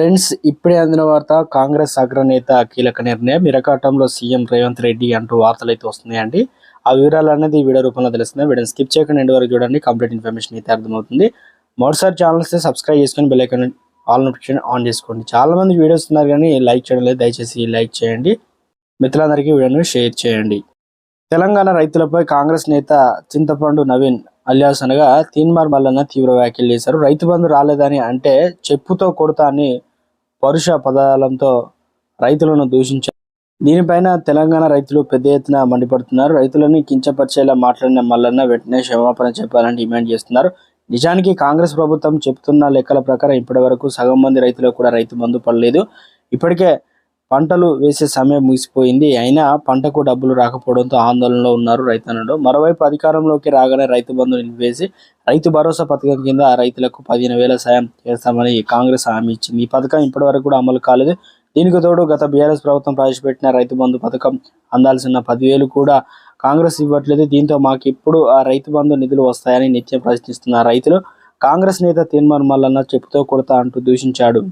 Friends ఇప్పుడే అందిన వార్త కాంగ్రెస్ అగ్రనేత కీలక నిర్ణయం. ఇరకాటంలో సీఎం రేవంత్ రెడ్డి అంటూ వార్తలు అయితే వస్తున్నాయండి. ఆ వివరాలు అనేది వీడియో రూపంలో తెలుస్తుంది వీడియోని స్కిప్ చేయకుండా ఎండ్ వరకు చూడండి. కంప్లీట్ ఇన్ఫర్మేషన్ అయితే అర్థమవుతుంది. మొదటిసారి ఛానల్స్ సబ్స్క్రైబ్ చేసుకొని bell icon all notification on చేసుకోండి. చాలా మంది వీడియోస్ ఉన్నారు కానీ లైక్ చేయడం లేదు. దయచేసి లైక్ చేయండి. మిత్రులందరికీ వీడియోను షేర్ చేయండి. తెలంగాణ రైతులపై కాంగ్రెస్ నేత చింతపండు నవీన్ అలియాస్ అనగా తీన్మార్ మల్లన్న తీవ్ర వ్యాఖ్యలు చేశారు. రైతు బంధు రాలేదని అంటే చెప్పుతో కొడతా అని పరుష పదాలతో రైతులను దూషించారు. దీనిపైన తెలంగాణ రైతులు పెద్ద ఎత్తున మండిపడుతున్నారు. రైతులని కించపరిచేలా మాట్లాడిన మల్లన్న వెంటనే క్షమాపణ చెప్పాలని డిమాండ్ చేస్తున్నారు. నిజానికి కాంగ్రెస్ ప్రభుత్వం చెప్తున్న లెక్కల ప్రకారం ఇప్పటి వరకు సగం మంది రైతులకు కూడా రైతు బంధు పడలేదు. ఇప్పటికే పంటలు వేసే సమయం ముగిసిపోయింది. అయినా పంటకు డబ్బులు రాకపోవడంతో ఆందోళనలో ఉన్నారు రైతన్నలు. మరోవైపు అధికారంలోకి రాగానే రైతు బంధు నిలిపివేసి రైతు భరోసా పథకం కింద రైతులకు పదిహేను వేల సాయం చేస్తామని కాంగ్రెస్ హామీ ఇచ్చింది. ఈ పథకం ఇప్పటివరకు కూడా అమలు కాలేదు. దీనికి తోడు గత బీఆర్ఎస్ ప్రభుత్వం ప్రవేశపెట్టిన రైతు బంధు పథకం అందాల్సిన పదివేలు కూడా కాంగ్రెస్ ఇవ్వట్లేదు. దీంతో మాకు ఇప్పుడు ఆ రైతు బంధు నిధులు వస్తాయని నిత్యం ప్రశ్నిస్తున్న రైతులు కాంగ్రెస్ నేత తీన్మార్ మల్లన్న చెప్పుతో కొడతా అంటూ దూషించాడు.